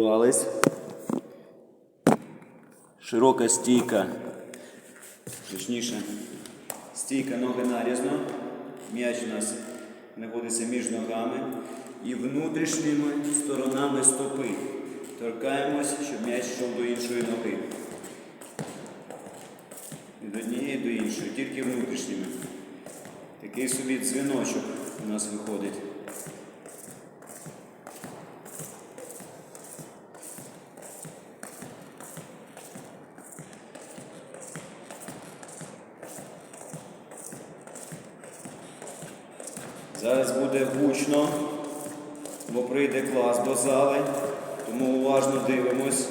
Приготувались. Широка стійка. Точніше, стійка ноги нарізно. М'яч у нас знаходиться між ногами і внутрішніми сторонами стопи. Торкаємось, щоб м'яч йшов до іншої ноги. Від однієї до іншої, тільки внутрішніми. Такий собі дзвіночок у нас виходить. Зараз буде гучно, бо прийде клас до зали, тому уважно дивимось.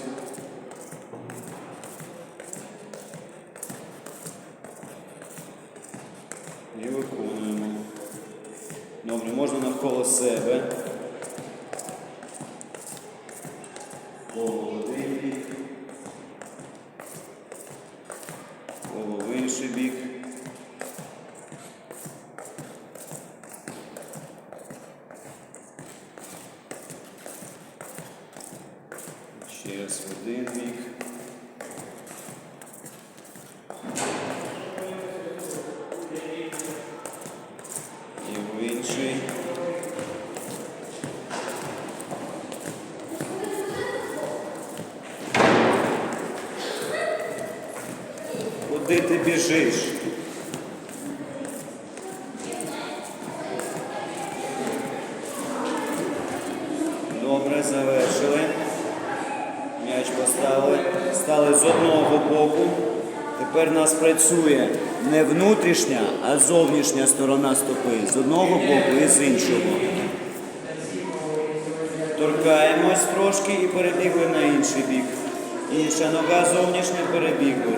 Інший. Куди ти біжиш? Добре, завершили. М'яч поставили. Стали з одного боку. Тепер нас працює не внутрішня, а зовнішня сторона стопи. З одного боку і з іншого. Торкаємось трошки і перебігли на інший бік. Інша нога зовнішня перебігли.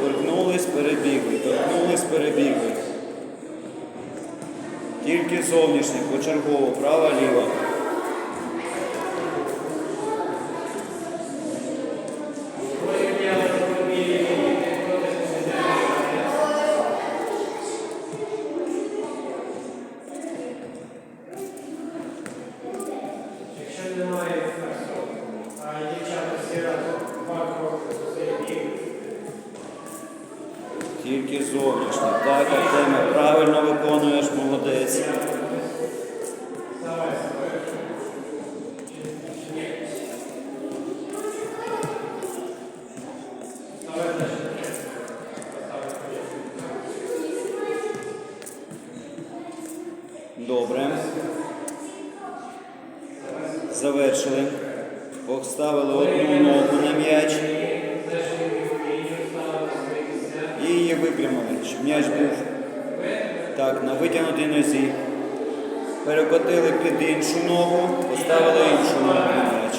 Торкнулись, перебігли, торкнулись, перебігли. Тільки зовнішня, почергово, права, ліва. Так, Артеме, правильно виконуєш, молодець. Добре. Завершили. Поставили одну випрямили, щоб м'яч був так, на витягнутій нозі. Перекотили під іншу ногу, поставили іншу ногу на м'яч.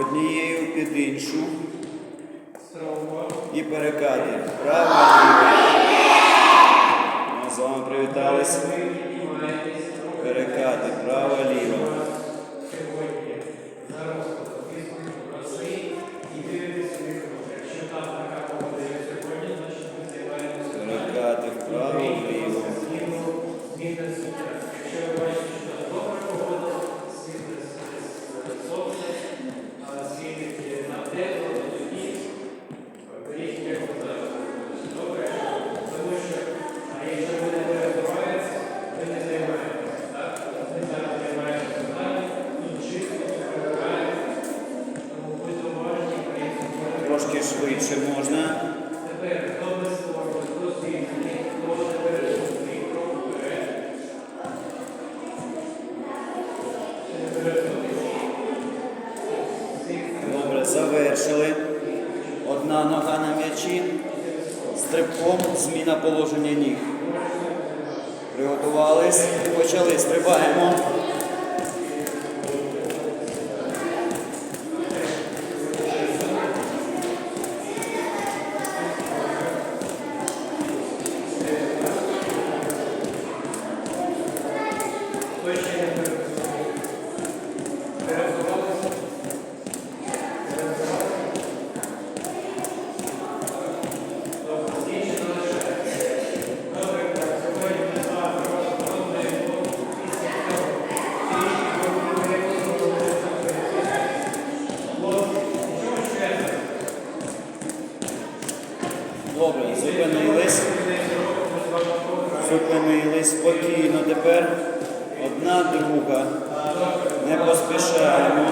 Однією під іншу. І перекати. Право, ліво. Ми з вами привітались. Перекати, право, ліво. Перекати вправо, вліво. Трошки швидше можна. Добре, завершили. Одна нога на м'ячі. Стрибком зміна положення ніг. Приготувались. Почали. Стрибаємо. зупинили спокійно. Тепер одна друга. Не поспішаємо.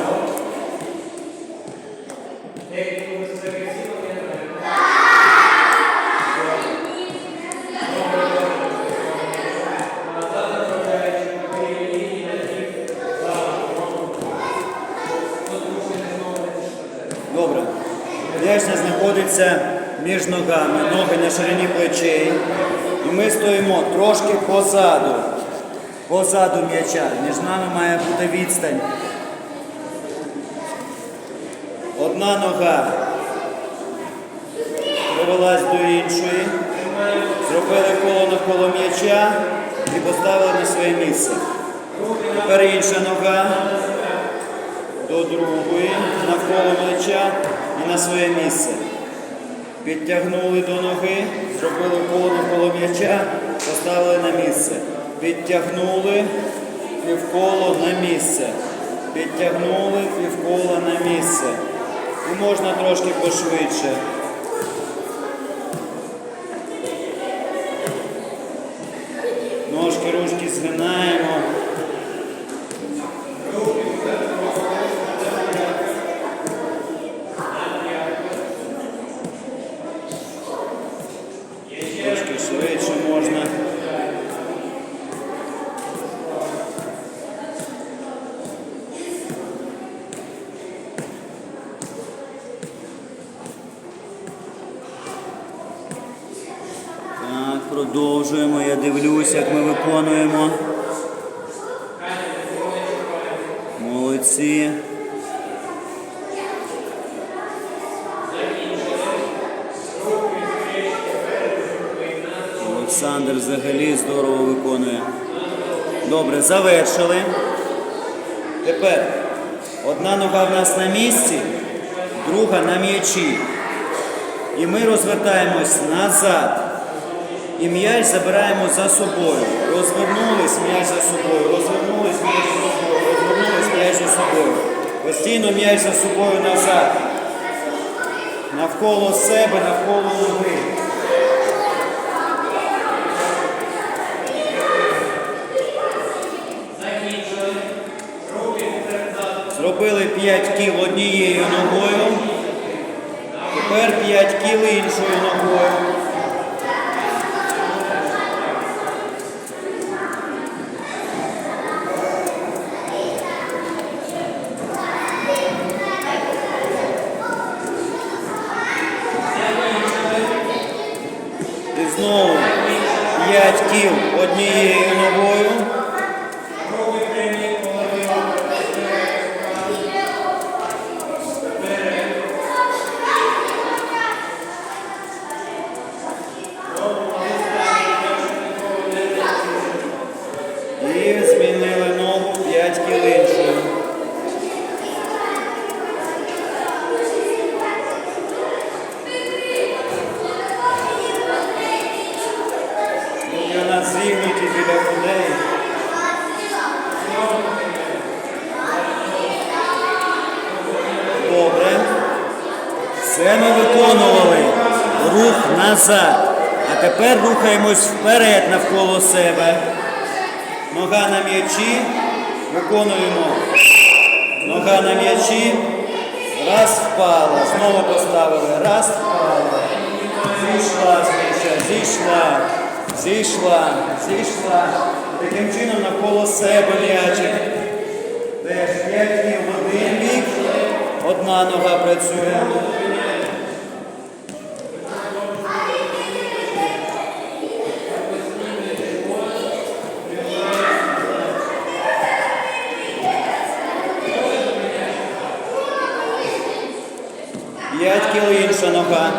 Добре. Лежня знаходиться між ногами, ноги на ширині плечей. І ми стоїмо трошки позаду. Позаду м'яча. Між нами має бути відстань. Одна нога привелась до іншої. Зробили коло навколо м'яча і поставили на своє місце. Тепер інша нога до другої, навколо плеча і на своє місце. Підтягнули до ноги, зробили коло навколо м'яча, поставили на місце. Підтягнули півколо на місце. Підтягнули півкола на місце. І можна трошки пошвидше. Продовжуємо. Я дивлюсь, як ми виконуємо. Молодці. Олександр взагалі здорово виконує. Добре, завершили. Тепер одна нога в нас на місці, друга на м'ячі. І ми розвертаємось назад. І м'яч забираємо за собою. Розвернулись м'яч за собою, розвернулись м'яч за собою, розвернулись м'яч за собою. Постійно м'яч за собою назад. Навколо себе, навколо ноги. Зробили 5 кіл однією ногою. Тепер 5 кіл іншою ногою. Руки у зігнуті біля грудей. Добре. Це ми виконували. Рух назад. А тепер рухаємось вперед навколо себе. Нога на м'ячі. Виконуємо. Нога на м'ячі. Раз впала. Знову поставили. Раз впала. Зійшла з м'яча. Зійшла. Зійшла. Зійшла. Таким чином навколо себе м'ячик. Теж п'ять днів один бік. Одна нога працює. П'ять кіл інша нога.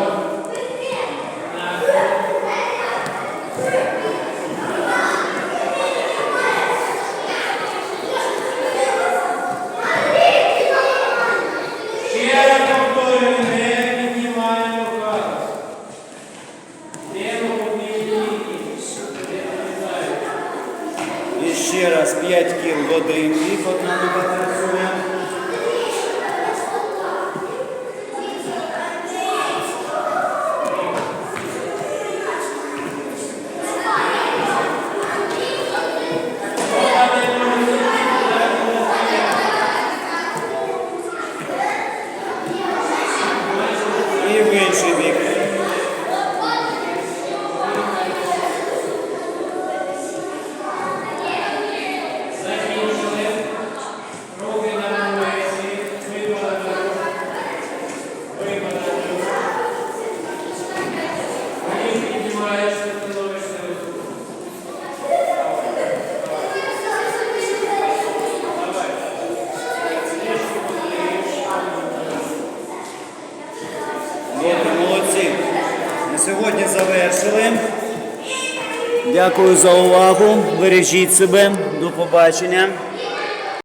Ще раз повторюю, не піднімаємо газ. Ліву підніміть. І ще раз 5 кіл в один. Одна нога працює. завершили. Дякую за увагу. Бережіть себе. До побачення.